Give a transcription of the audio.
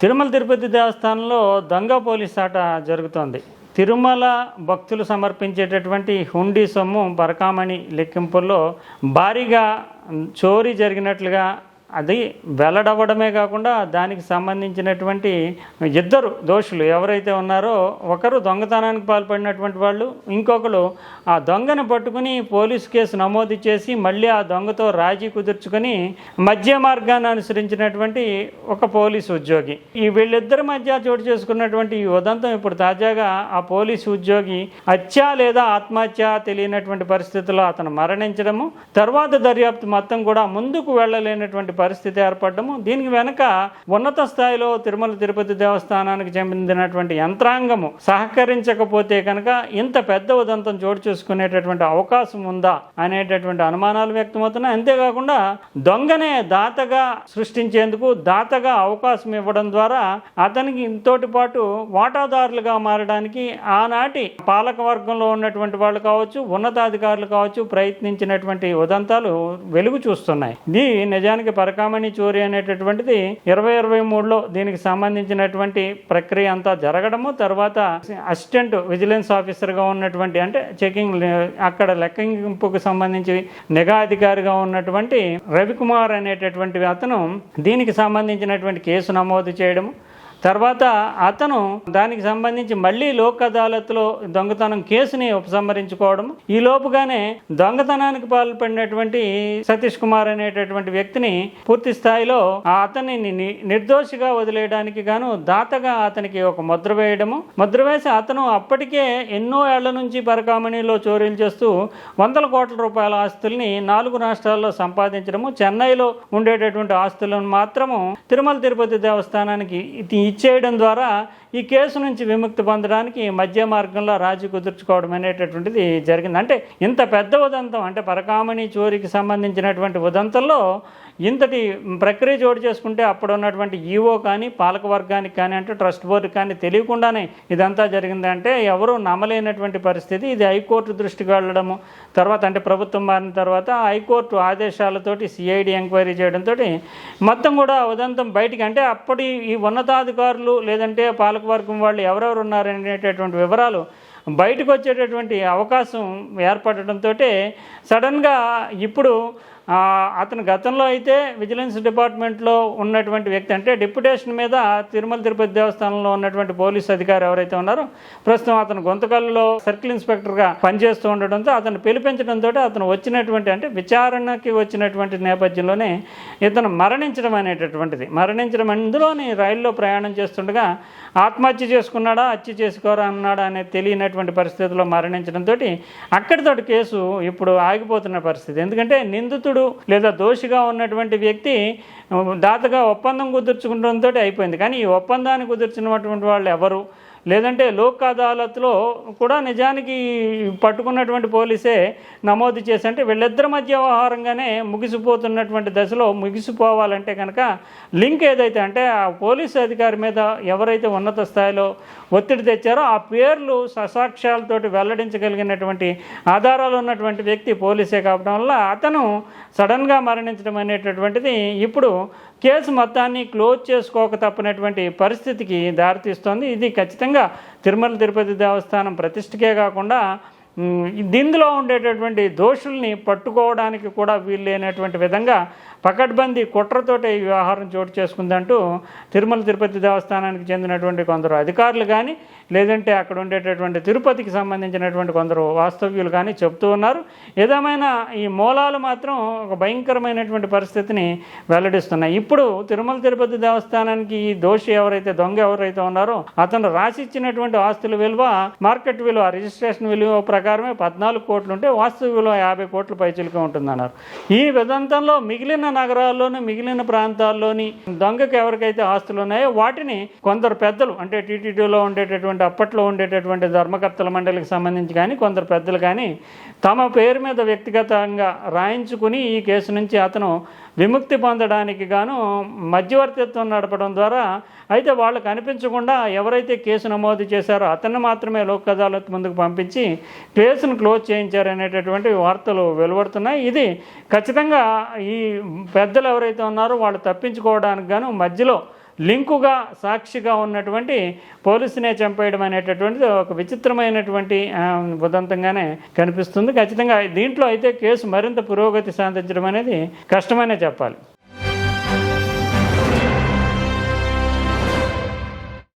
తిరుమల తిరుపతి దేవస్థానంలో దొంగ పోలీస్ ఆట జరుగుతోంది. తిరుమల భక్తులు సమర్పించేటటువంటి హుండీ సొమ్ము బరకామణి లెక్కింపుల్లో భారీగా చోరీ జరిగినట్లుగా అది వెల్లడవ్వడమే కాకుండా దానికి సంబంధించినటువంటి ఇద్దరు దోషులు ఎవరైతే ఉన్నారో ఒకరు దొంగతనానికి పాల్పడినటువంటి వాళ్ళు ఇంకొకరు ఆ దొంగను పట్టుకుని పోలీసు కేసు నమోదు చేసి మళ్ళీ ఆ దొంగతో రాజీ కుదుర్చుకొని మధ్య మార్గాన్ని అనుసరించినటువంటి ఒక పోలీసు ఉద్యోగి. ఈ వీళ్ళిద్దరి మధ్య చోటు చేసుకున్నటువంటి ఈ ఉదంతం ఇప్పుడు తాజాగా ఆ పోలీసు ఉద్యోగి హత్య లేదా ఆత్మహత్య తెలియనటువంటి పరిస్థితుల్లో అతను మరణించడము తర్వాత దర్యాప్తు మొత్తం కూడా ముందుకు వెళ్ళలేనటువంటి పరిస్థితి ఏర్పడము దీనికి వెనక ఉన్నత స్థాయిలో తిరుమల తిరుపతి దేవస్థానానికి చెందినటువంటి యంత్రాంగము సహకరించకపోతే కనుక ఇంత పెద్ద ఉదంతం చోటు చేసుకునేటటువంటి అవకాశం ఉందా అనేటటువంటి అనుమానాలు వ్యక్తమవుతున్నాయి. అంతేకాకుండా దొంగనే దాతగా సృష్టించేందుకు దాతగా అవకాశం ఇవ్వడం ద్వారా అతనికి ఇంతోటి పాటు వాటాదారులుగా మారడానికి ఆనాటి పాలక వర్గంలో ఉన్నటువంటి వాళ్ళు కావచ్చు ఉన్నతాధికారులు కావచ్చు ప్రయత్నించినటువంటి ఉదంతాలు వెలుగు చూస్తున్నాయి. ఇది నిజానికి పరకామణి చోరీ అనేటటువంటిది ఇరవై ఇరవై మూడులో దీనికి సంబంధించినటువంటి ప్రక్రియ అంతా జరగడము తర్వాత అసిస్టెంట్ విజిలెన్స్ ఆఫీసర్గా ఉన్నటువంటి అంటే చెకింగ్ అక్కడ లెక్కింపుకు సంబంధించి నిఘా అధికారిగా ఉన్నటువంటి రవికుమార్ అనేటటువంటి అతను దీనికి సంబంధించినటువంటి కేసు నమోదు చేయడము తర్వాత అతను దానికి సంబంధించి మళ్ళీ లోక్ అదాలత్లో దొంగతనం కేసుని ఉపసంహరించుకోవడం ఈ లోపుగానే దొంగతనానికి పాల్పడినటువంటి సతీష్ కుమార్ అనేటటువంటి వ్యక్తిని పూర్తి స్థాయిలో ఆ అతన్ని ని- నిర్దోషిగా వదిలేయడానికి గాను దాతగా అతనికి ఒక ముద్ర వేయడము. ముద్ర వేసి అతను అప్పటికే ఎన్నో ఏళ్ళ నుంచి పరకామణిలో చోరీలు చేస్తూ వందల కోట్ల రూపాయల ఆస్తుల్ని నాలుగు రాష్ట్రాల్లో సంపాదించడము చెన్నైలో ఉండేటటువంటి ఆస్తులను మాత్రము తిరుమల తిరుపతి దేవస్థానానికి ఇచ్చేయడం ద్వారా ఈ కేసు నుంచి విముక్తి పొందడానికి మధ్య మార్గంలో రాజీ కుదుర్చుకోవడం అనేటటువంటిది జరిగింది. అంటే ఇంత పెద్ద ఉదంతం అంటే పరకామణి చోరీకి సంబంధించినటువంటి ఉదంతంలో ఇంతటి ప్రక్రియ చోటు చేసుకుంటే అప్పుడు ఉన్నటువంటి ఈఓ కానీ పాలక వర్గానికి కానీ అంటే ట్రస్ట్ బోర్డు కానీ తెలియకుండానే ఇదంతా జరిగిందంటే ఎవరు నమ్మలేనటువంటి పరిస్థితి. ఇది హైకోర్టు దృష్టికి వెళ్ళడము తర్వాత అంటే ప్రభుత్వం మారిన తర్వాత హైకోర్టు ఆదేశాలతోటి సిఐడి ఎంక్వైరీ చేయడంతో మొత్తం కూడా ఉదంతం బయటికి అంటే అప్పటి ఈ ఉన్నతాధికారులు లేదంటే పాలకవర్గం వాళ్ళు ఎవరెవరు ఉన్నారనేటటువంటి వివరాలు బయటకు వచ్చేటటువంటి అవకాశం ఏర్పడటంతో సడన్గా ఇప్పుడు అతను గతంలో అయితే విజిలెన్స్ డిపార్ట్మెంట్లో ఉన్నటువంటి వ్యక్తి అంటే డిప్యుటేషన్ మీద తిరుమల తిరుపతి దేవస్థానంలో ఉన్నటువంటి పోలీస్ అధికారి ఎవరైతే ఉన్నారో ప్రస్తుతం అతను గొంతకల్లో సర్కిల్ ఇన్స్పెక్టర్గా పనిచేస్తూ ఉండడంతో అతను పిలిపించడంతో అతను వచ్చినటువంటి అంటే విచారణకి వచ్చినటువంటి నేపథ్యంలోనే ఇతను మరణించడం అనేటటువంటిది. మరణించడం అందులోని రైల్లో ప్రయాణం చేస్తుండగా ఆత్మహత్య చేసుకున్నాడా? హత్య చేసుకోరా? అన్నాడా అనేది తెలియనటువంటి పరిస్థితిలో మరణించడంతో అక్కడితోటి కేసు ఇప్పుడు ఆగిపోతున్న పరిస్థితి. ఎందుకంటే నిందితుడు లేదా దోషిగా ఉన్నటువంటి వ్యక్తి దాతగా ఒప్పందం కుదుర్చుకోవడంతో అయిపోయింది. కానీ ఈ ఒప్పందాన్ని కుదుర్చినటువంటి వాళ్ళు ఎవరు? లేదంటే లోక్ అదాలత్లో కూడా నిజానికి పట్టుకున్నటువంటి పోలీసే నమోదు చేసి అంటే వీళ్ళిద్దరి మధ్య వ్యవహారంగానే ముగిసిపోతున్నటువంటి దశలో ముగిసిపోవాలంటే కనుక లింక్ ఏదైతే అంటే ఆ పోలీసు అధికారి మీద ఎవరైతే ఉన్నత స్థాయిలో ఒత్తిడి తెచ్చారో ఆ పేర్లు ససాక్ష్యాలతోటి వెల్లడించగలిగినటువంటి ఆధారాలు ఉన్నటువంటి వ్యక్తి పోలీసే కావడం వల్ల అతను సడన్గా మరణించడం అనేటటువంటిది ఇప్పుడు కేసు మొత్తాన్ని క్లోజ్ చేసుకోక తప్పనటువంటి పరిస్థితికి దారితీస్తోంది. ఇది ఖచ్చితంగా తిరుమల తిరుపతి దేవస్థానం ప్రతిష్టకే కాకుండా ఉమ్, దీనిలో ఉండేటటువంటి దోషుల్ని పట్టుకోవడానికి కూడా వీలు లేనటువంటి విధంగా పకడ్బందీ కుట్రతోటే ఈ వ్యవహారం చోటు చేసుకుందంటూ తిరుమల తిరుపతి దేవస్థానానికి చెందినటువంటి కొందరు అధికారులు కానీ లేదంటే అక్కడ ఉండేటటువంటి తిరుపతికి సంబంధించినటువంటి కొందరు వాస్తవ్యులు కానీ చెప్తూ ఉన్నారు. ఏదేమైనా ఈ మూలాలు మాత్రం ఒక భయంకరమైనటువంటి పరిస్థితిని వెల్లడిస్తున్నాయి. ఇప్పుడు తిరుమల తిరుపతి దేవస్థానానికి ఈ దోషి ఎవరైతే దొంగ ఎవరైతే ఉన్నారో అతను రాసిచ్చినటువంటి ఆస్తుల విలువ మార్కెట్ విలువ రిజిస్ట్రేషన్ విలువ ప్రకారమే పద్నాలుగు కోట్లు ఉంటే వాస్తవ విలువ యాభై కోట్ల పైచిలుగా ఉంటుందన్నారు. ఈ విదంతంలో మిగిలిన నగరాల్లోని మిగిలిన ప్రాంతాల్లోని దొంగకు ఎవరికైతే ఆస్తులు ఉన్నాయో వాటిని కొందరు పెద్దలు అంటే టీటీడీలో ఉండేటటువంటి అప్పట్లో ఉండేటటువంటి ధర్మకర్తల మండలికి సంబంధించి కానీ కొందరు పెద్దలు కానీ తమ పేరు మీద వ్యక్తిగతంగా రాయించుకుని ఈ కేసు నుంచి అతను విముక్తి పొందడానికి గాను మధ్యవర్తిత్వం నడపడం ద్వారా అయితే వాళ్ళు కనిపించకుండా ఎవరైతే కేసు నమోదు చేశారో అతన్ని మాత్రమే లోక్ అదాలత్ ముందుకు పంపించి కేసును క్లోజ్ చేయించారనేటటువంటి వార్తలు వెలువడుతున్నాయి. ఇది ఖచ్చితంగా ఈ పెద్దలు ఎవరైతే ఉన్నారో వాళ్ళు తప్పించుకోవడానికి గాను మధ్యలో లింకుగా సాక్షిగా ఉన్నటువంటి పోలీసునే చంపేయడం అనేటటువంటిది ఒక విచిత్రమైనటువంటి ఉదంతంగానే కనిపిస్తుంది. ఖచ్చితంగా దీంట్లో అయితే కేసు మరింత పురోగతి సాధించడం అనేది కష్టమనే చెప్పాలి.